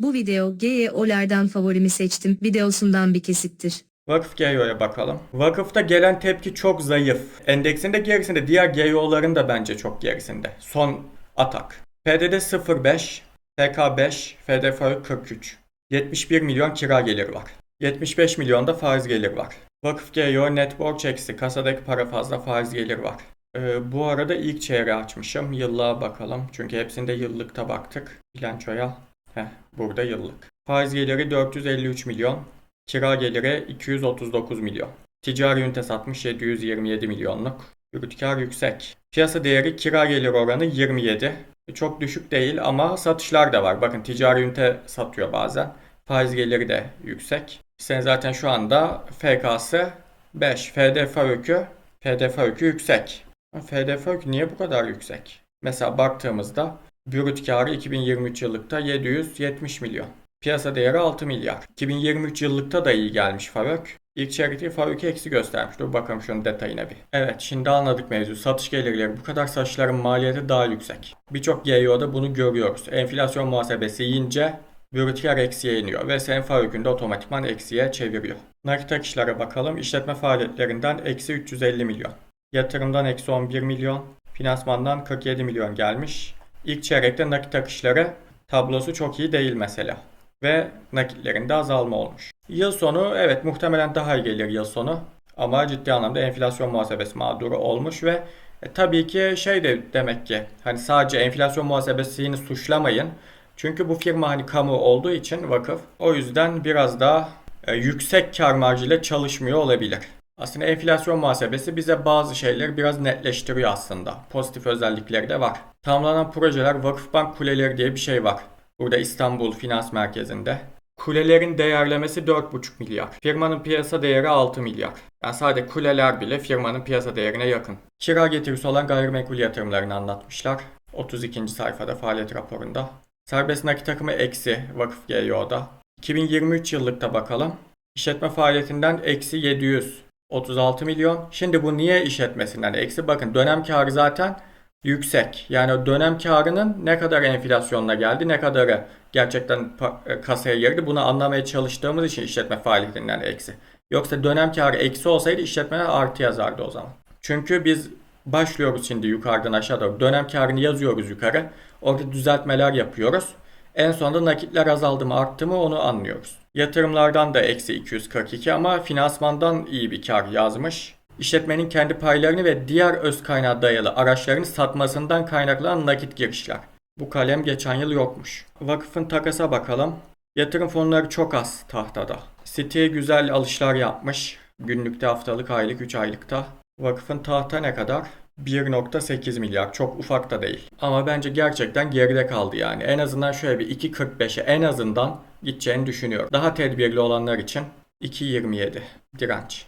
Bu video GEO'lerden favorimi seçtim videosundan bir kesittir. Vakıf GEO'ya bakalım. Vakıfta gelen tepki çok zayıf. Endeksin de gerisinde, diğer GEO'ların da bence çok gerisinde. Son atak. PDD 05, FK5, FDF 43. 71 milyon kira geliri var. 75 milyon da faiz gelir var. Vakıf GEO net borç eksi kasadaki para fazla faiz gelir var. Ee, bu arada ilk çeyreği açmışım. Yıllığa bakalım. Çünkü hepsinde yıllıkta baktık. Bilançoya. Heh, burada yıllık. Faiz geliri 453 milyon. Kira geliri 239 milyon. Ticari ünite satmış 727 milyonluk. Brüt kar yüksek. Piyasa değeri kira gelir oranı 27. Çok düşük değil ama satışlar da var. Bakın ticari ünite satıyor bazen. Faiz geliri de yüksek. Sen zaten şu anda FK'sı 5. FDF öykü, FDF öykü yüksek. FDF öykü niye bu kadar yüksek? Mesela baktığımızda brüt karı 2023 yıllıkta 770 milyon. Piyasa değeri 6 milyar. 2023 yıllıkta da iyi gelmiş Faruk. İlk çeyrekte Faruk'u eksi göstermiş. Dur bakalım şunun detayına bir. Evet şimdi anladık mevzu. Satış gelirleri bu kadar satışların maliyeti daha yüksek. Birçok GEO'da bunu görüyoruz. Enflasyon muhasebesi yiyince brüt kar eksiye iniyor ve senin Faruk'un da otomatikman eksiye çeviriyor. Nakit akışlara bakalım. İşletme faaliyetlerinden eksi 350 milyon. Yatırımdan eksi 11 milyon. Finansmandan 47 milyon gelmiş. İlk çeyrekte nakit akışları tablosu çok iyi değil mesela. Ve nakitlerinde azalma olmuş. Yıl sonu evet muhtemelen daha iyi gelir yıl sonu. Ama ciddi anlamda enflasyon muhasebesi mağduru olmuş ve e, tabii ki şey de demek ki hani sadece enflasyon muhasebesini suçlamayın. Çünkü bu firma hani kamu olduğu için vakıf o yüzden biraz daha e, yüksek kar marjıyla çalışmıyor olabilir. Aslında enflasyon muhasebesi bize bazı şeyleri biraz netleştiriyor aslında. Pozitif özellikleri de var. Tamamlanan projeler Vakıfbank Kuleleri diye bir şey var. Burada İstanbul Finans Merkezi'nde. Kulelerin değerlemesi 4,5 milyar. Firmanın piyasa değeri 6 milyar. Yani sadece kuleler bile firmanın piyasa değerine yakın. Kira getirisi olan gayrimenkul yatırımlarını anlatmışlar. 32. sayfada faaliyet raporunda. Serbest nakit akımı eksi Vakıf GEO'da. 2023 yıllıkta bakalım. İşletme faaliyetinden eksi 736 milyon. Şimdi bu niye işletmesinden eksi? Bakın dönem karı zaten yüksek. Yani dönem karının ne kadar enflasyonla geldi, ne kadarı gerçekten e, kasaya girdi bunu anlamaya çalıştığımız için işletme faaliyetinden eksi. Yoksa dönem karı eksi olsaydı işletmeler artı yazardı o zaman. Çünkü biz başlıyoruz şimdi yukarıdan aşağı doğru. Dönem karını yazıyoruz yukarı. Orada düzeltmeler yapıyoruz. En sonunda nakitler azaldı mı arttı mı onu anlıyoruz. Yatırımlardan da eksi 242 ama finansmandan iyi bir kar yazmış. İşletmenin kendi paylarını ve diğer öz kaynağı dayalı araçlarını satmasından kaynaklanan nakit girişler. Bu kalem geçen yıl yokmuş. Vakıfın takasa bakalım. Yatırım fonları çok az tahtada. Siteye güzel alışlar yapmış. Günlükte, haftalık, aylık, 3 aylıkta. Vakıfın tahta ne kadar? 1.8 milyar. Çok ufak da değil. Ama bence gerçekten geride kaldı yani. En azından şöyle bir 2.45'e en azından gideceğini düşünüyorum. Daha tedbirli olanlar için 2.27 direnç.